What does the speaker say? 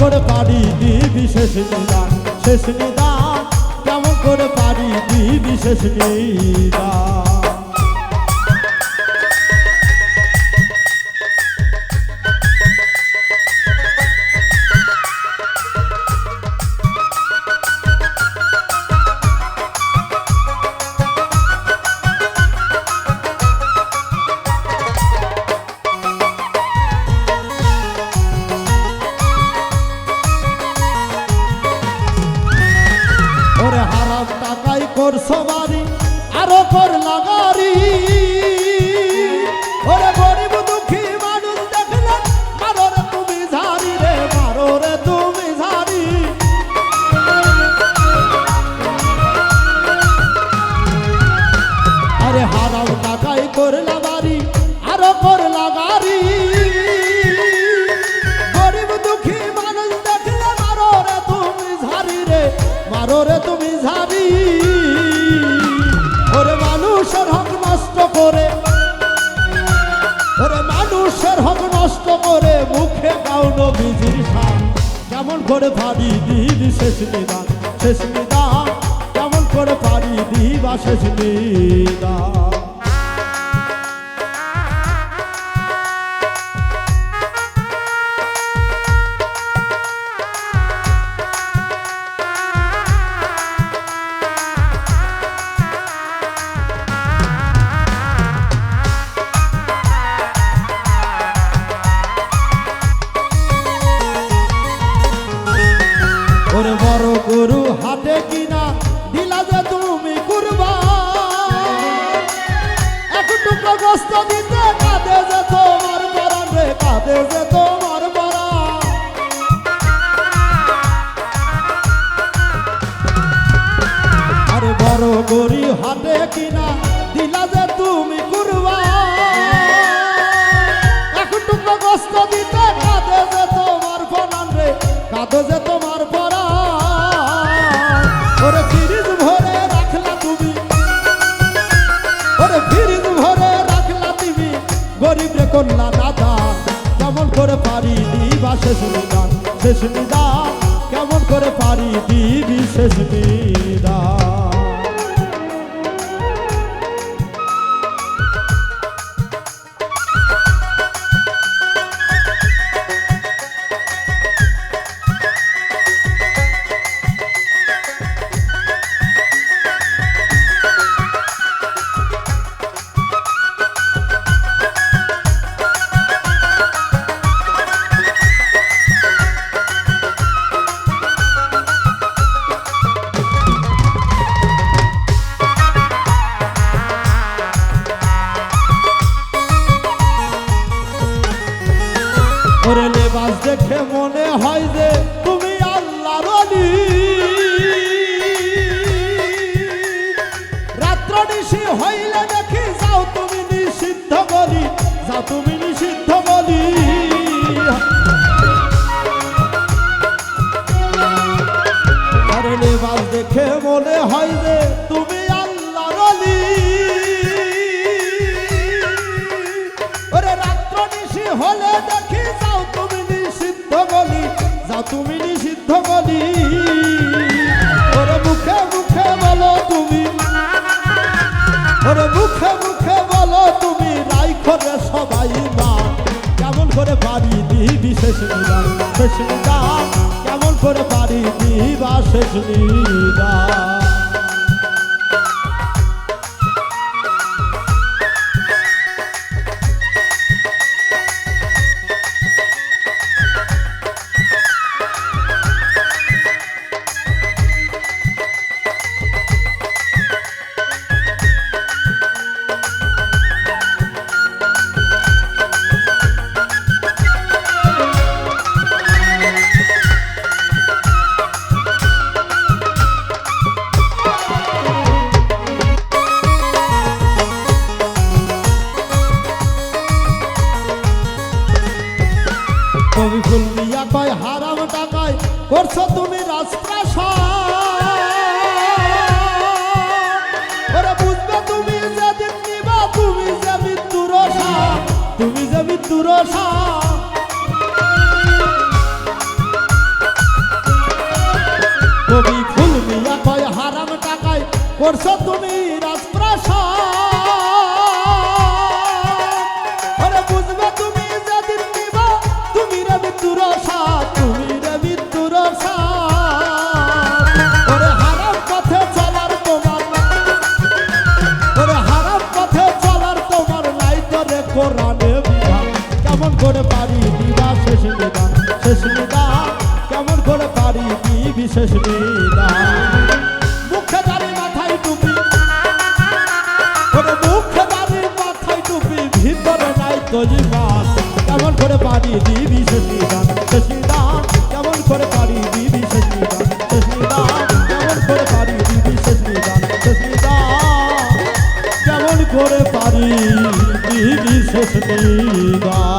করে পারি দিবি শেষ নিদান। শেষ নিদান কেমন করে পারি দিবি শেষ নিদান? কর লাগারি। ওরে গরিব দুঃখী মানুষ দেখলে মারো রে তুমি ঝাড়ি রে মারো রে তুমি ঝাড়ি। আরে হারাম টাকাই করলা বাড়ি, আরও করলা গাড়ি। গরিব দুঃখী মানুষ দেখলে মারো রে তুমি ঝাড়ি রে মারো রে তুমি মানুষের হক নষ্ট করে মুখে দাও বিজির সাপ কেমন করে পারি দিবি শেষ নিদান শেষ নিদান। কেমন করে পারি দিবা শেষ নিদান। বড় গরি হাতে কিনা। শেষ শেষমিদা কেমন করে পারি দিবি শেষ নিদান রাত্র নিশি হলে দেখি, যাও তুমি নিষিদ্ধ বলি যাও তুমি নিষিদ্ধ বলি ওরে মুখে মুখে বলো তুমি, ওরে মুখে মুখে বলো তুমি রাইখো রে সবাই মা কেমন করে পারি দিবি শেষ নিদান শেষ নিদান। কেমন করে পারি দিবা শেষ নিদান। দুরসা কবি খুলমিয়া কয়, হারাম টাকায় করছ তুমি রাজপ্রাসাদ। বুঝবে তুমি যেদিন নিবা তুমি রবি দুরসা তুমি রবি দুরসা শেষ নিদান মুখে দাঁড়ি মাথায় টুপি। ওরে মুখে দাঁড়ি মাথায় টুপি, ভিতরে নাই তো জীবন কেমন করে পারি দিবি শেষ নিদান? শেষ নিদান? কেমন করে পারি দিবি শেষ নিদান? শেষ নিদান? কেমন করে পারি দিবি শেষ নিদান? শেষ নিদান? কেমন করে পারি দিবি শেষ নিদান?